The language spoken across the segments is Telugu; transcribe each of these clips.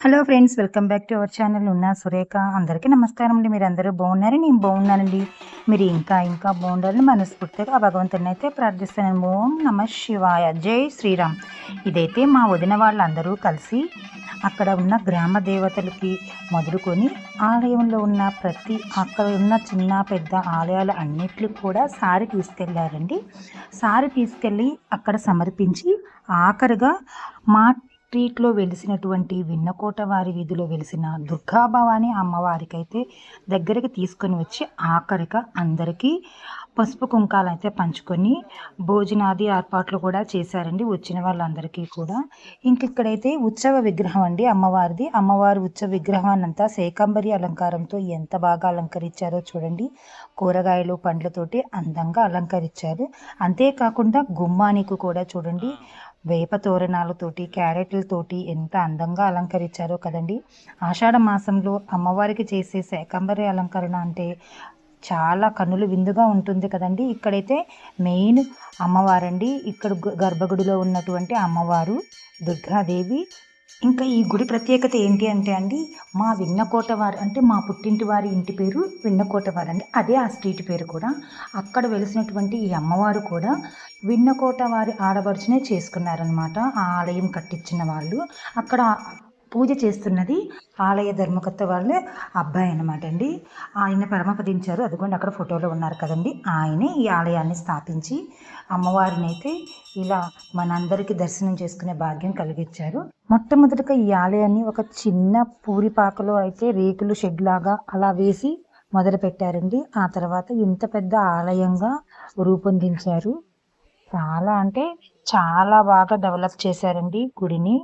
Hello friends welcome back to our channel ఉన్న సురేఖ అందరికీ నమస్కారం అండి మీరు అందరూ బాగున్నారు? నేను బాగున్నానండి. మీరు ఇంకా ఇంకా బాగుండాలని మనస్ఫూర్తిగా ఆ భగవంతుని అయితే ప్రార్థిస్తాను ఓం నమ శివాయ. జై శ్రీరామ్. ఇదైతే మా వదిన వాళ్ళందరూ కలిసి అక్కడ ఉన్న గ్రామ దేవతలకి మొదలుకొని ఆలయంలో ఉన్న ప్రతి అక్కడ ఉన్న చిన్న పెద్ద ఆలయాలు అన్నిటికి కూడా సారి తీసుకెళ్ళారండి. సారి తీసుకెళ్ళి అక్కడ సమర్పించి ఆఖరిగా మా స్ట్రీట్లో వెలిసినటువంటి విన్నకోట వారి వీధిలో వెలిసిన దుర్గాభవాని అమ్మవారికైతే దగ్గరికి తీసుకొని వచ్చి ఆఖరిగా అందరికీ పసుపు కుంకాలు అయితే పంచుకొని భోజనాది ఏర్పాట్లు కూడా చేశారండి. వచ్చిన వాళ్ళందరికీ కూడా. ఇంక ఇక్కడైతే ఉత్సవ విగ్రహం అండి అమ్మవారిది. అమ్మవారి ఉత్సవ విగ్రహాన్ని అంతా శేకంబరి అలంకారంతో ఎంత బాగా అలంకరించారో చూడండి. కూరగాయలు పండ్లతోటి అందంగా అలంకరించారు. అంతేకాకుండా గుమ్మానికి కూడా చూడండి. వేప తోరణాలతోటి క్యారెట్లతోటి ఎంత అందంగా అలంకరించారో కదండి. ఆషాఢ మాసంలో అమ్మవారికి చేసే శాకంబరి అలంకరణ అంటే చాలా కన్నులు విందుగా ఉంటుంది కదండి. ఇక్కడైతే మెయిన్ అమ్మవారండి. ఇక్కడ గర్భగుడిలో ఉన్నటువంటి అమ్మవారు దుర్గాదేవి ఇంకా ఈ గుడి ప్రత్యేకత ఏంటి అంటే అండి మా విన్నకోటవారు అంటే మా పుట్టింటి వారి ఇంటి పేరు విన్నకోట వారు అండి. అదే ఆ స్ట్రీట్ పేరు కూడా. అక్కడ వెలిసినటువంటి ఈ అమ్మవారు కూడా విన్నకోట వారి ఆడపడుచునే చేసుకున్నారనమాట ఆ ఆలయం కట్టించిన వాళ్ళు. అక్కడ పూజ చేస్తున్నది ఆలయ ధర్మకర్త వాళ్ళే అబ్బాయి అనమాట అండి. ఆయన పరమపదించారు. అదిగోండి అక్కడ ఫోటోలో ఉన్నారు కదండి. ఆయనే ఈ ఆలయాన్ని స్థాపించి అమ్మవారిని అయితే ఇలా మనందరికీ దర్శనం చేసుకునే భాగ్యం కలిగించారు. మొట్టమొదటిగా ఈ ఆలయాన్ని ఒక చిన్న పూరిపాకలో అయితే రేకులు షెడ్ లాగా అలా వేసి మొదలు పెట్టారండి ఆ తర్వాత ఇంత పెద్ద ఆలయంగా రూపొందించారు. చాలా అంటే చాలా బాగా డెవలప్ చేశారండి గుడిని.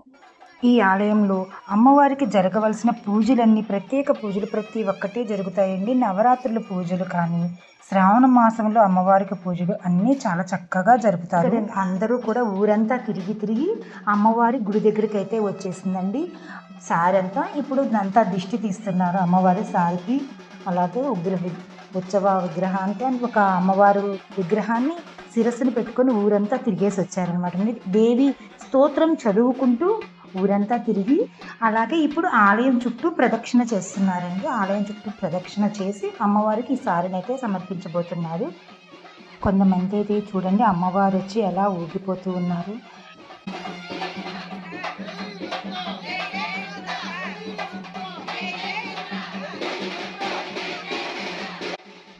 ఈ ఆలయంలో అమ్మవారికి జరగవలసిన పూజలన్నీ ప్రత్యేక పూజలు ప్రతి ఒక్కటి జరుగుతాయండి. నవరాత్రుల పూజలు కానీ శ్రావణ మాసంలో అమ్మవారికి పూజలు అన్నీ చాలా చక్కగా జరుపుతారు. అందరూ కూడా ఊరంతా తిరిగి తిరిగి అమ్మవారి గుడి దగ్గరికి అయితే వచ్చేసిందండి. సారి అంతా ఇప్పుడు అంతా దిష్టి తీస్తున్నారు అమ్మవారి. సారికి అలాగే ఉగ్రహ వి- ఉత్సవ విగ్రహానికి అని ఒక అమ్మవారు విగ్రహాన్ని శిరస్సును పెట్టుకొని ఊరంతా తిరిగేసి వచ్చారనమాట దేవి స్తోత్రం చదువుకుంటూ ఊరంతా తిరిగి అలాగే ఇప్పుడు ఆలయం చుట్టూ ప్రదక్షిణ చేస్తున్నారండి. ఆలయం చుట్టూ ప్రదక్షిణ చేసి అమ్మవారికి ఈ సారిని అయితే సమర్పించబోతున్నారు. కొంతమంది అయితే చూడండి అమ్మవారు వచ్చి ఎలా ఊగిపోతూ ఉన్నారు.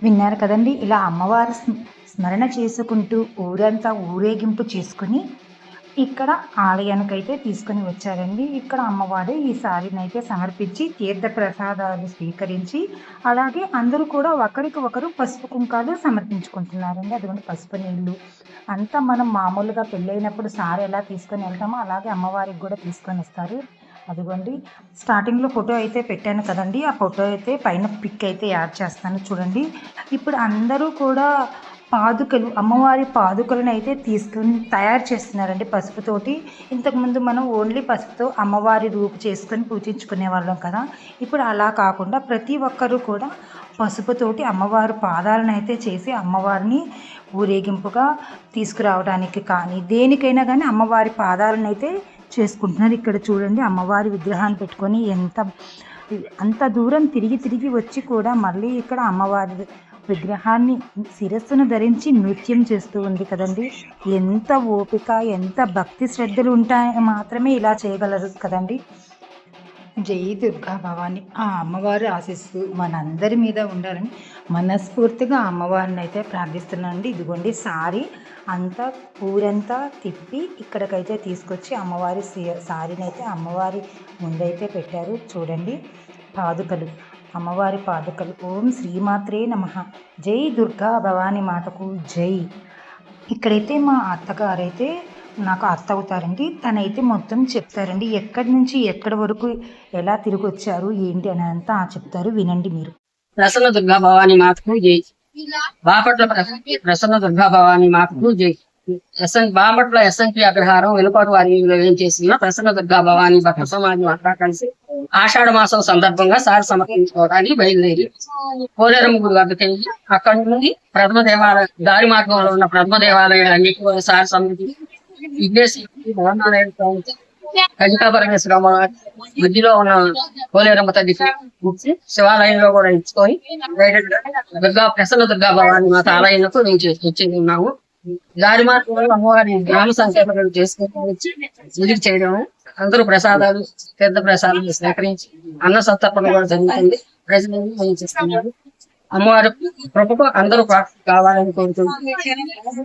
విన్నారు కదండి ఇలా అమ్మవారి స్మ- స్మరణ చేసుకుంటూ ఊరంతా ఊరేగింపు చేసుకుని ఇక్కడ ఆలయానికి అయితే తీసుకొని వచ్చారండి. ఇక్కడ అమ్మవారు ఈ సారిని అయితే సమర్పించి తీర్థ ప్రసాదాలు స్వీకరించి అలాగే అందరూ కూడా ఒకరికి ఒకరు పసుపు కుంకాలు సమర్పించుకుంటున్నారండి. అటువంటి పసుపు నీళ్ళు. అంతా మనం మామూలుగా పెళ్ళైనప్పుడు సారి ఎలా తీసుకొని వెళ్తామో అలాగే అమ్మవారికి కూడా తీసుకొని వస్తారు. అదిగోండి స్టార్టింగ్లో ఫోటో అయితే పెట్టాను కదండి. ఆ ఫోటో అయితే పైన పిక్ అయితే యాడ్ చేస్తాను చూడండి. ఇప్పుడు అందరూ కూడా పాదుకలు అమ్మవారి పాదుకలను అయితే తీసుకుని తయారు చేస్తున్నారండి పసుపుతోటి ఇంతకుముందు మనం ఓన్లీ పసుపుతో అమ్మవారి రూపు చేసుకొని పూజించుకునే వాళ్ళం కదా. ఇప్పుడు అలా కాకుండా ప్రతి ఒక్కరూ కూడా పసుపుతోటి అమ్మవారి పాదాలను అయితే చేసి అమ్మవారిని ఊరేగింపుగా తీసుకురావడానికి కానీ దేనికైనా కానీ అమ్మవారి పాదాలను అయితే చేసుకుంటున్నారు. ఇక్కడ చూడండి అమ్మవారి విగ్రహాన్ని పెట్టుకొని ఎంత అంత దూరం తిరిగి తిరిగి వచ్చి కూడా మళ్ళీ ఇక్కడ అమ్మవారి విగ్రహాన్ని శిరస్సును ధరించి నృత్యం చేస్తూ ఉంది కదండి. ఎంత ఓపిక ఎంత భక్తి శ్రద్ధలు ఉంటాయి మాత్రమే ఇలా చేయగలరు కదండి. జై దుర్గా భవాని. ఆ అమ్మవారి ఆశిస్తూ మనందరి మీద ఉండాలని మనస్ఫూర్తిగా అమ్మవారిని అయితే ప్రార్థిస్తున్నానండి. ఇదిగోండి సారీ అంతా ఊరంతా తిప్పి ఇక్కడికైతే తీసుకొచ్చి అమ్మవారి సీ- సారీని అయితే అమ్మవారి ముందైతే పెట్టారు. చూడండి పాదుకలు. అమ్మవారి పాదుకలు. ఓం శ్రీమాత్రే నమ. జై దుర్గా భవాని మాతకు జై. ఇక్కడైతే మా అత్తగారైతే నాకు అత్త అవుతారండి. తనైతే మొత్తం చెప్తారండి. ఎక్కడి నుంచి ఎక్కడి వరకు ఎలా తిరిగి వచ్చారు ఏంటి అని అంతా చెప్తారు వినండి మీరు. ప్రసన్న దుర్గా భవాని మాతకు జై. బాపట్ల ప్రసన్న దుర్గా భవాని మాతకు జై. ఎస్ఎన్ బాపట్ల ఎస్ఎన్పి అగ్రహారం వెనుకోట వారి ఏం చేసిన ప్రసన్న దుర్గా భవాని భక్త సమాజం అంతా కలిసి ఆషాఢ మాసం సందర్భంగా సార్ సమర్పించుకోవడానికి బయలుదేరి కోలేరమ్మ గుడి వద్దకు వెళ్ళి అక్కడి నుండి ప్రథమ దేవాలయం దారి మార్గంలో ఉన్న ప్రథమ దేవాలయాలన్నిటి కూడా సారి సమర్పించి విఘ్నేశ్వరి భవనాలయం కంచికాపరమేశ్వర అమ్మవారి మధ్యలో ఉన్న కోలేరమ్మ తల్లికి ఇచ్చి శివాలయంలో కూడా ఇచ్చుకొని దుర్గా ప్రసన్న దుర్గా భవాని మాత ఆలయంలో మేము వచ్చి ఉన్నాము. దారి మార్గంలో అమ్మవారి గ్రామ సంఖ్యలు చేసుకుని వచ్చి పూజలు చేయడం అందరూ ప్రసాదాలు తీర్థ ప్రసాదాలు సేకరించి అన్న సత్తర్పణ కూడా జరుగుతుంది. ప్రజలు చేస్తున్నారు. అమ్మవారి కృపకు అందరూ కావాలని కోరుకుంటున్నాం.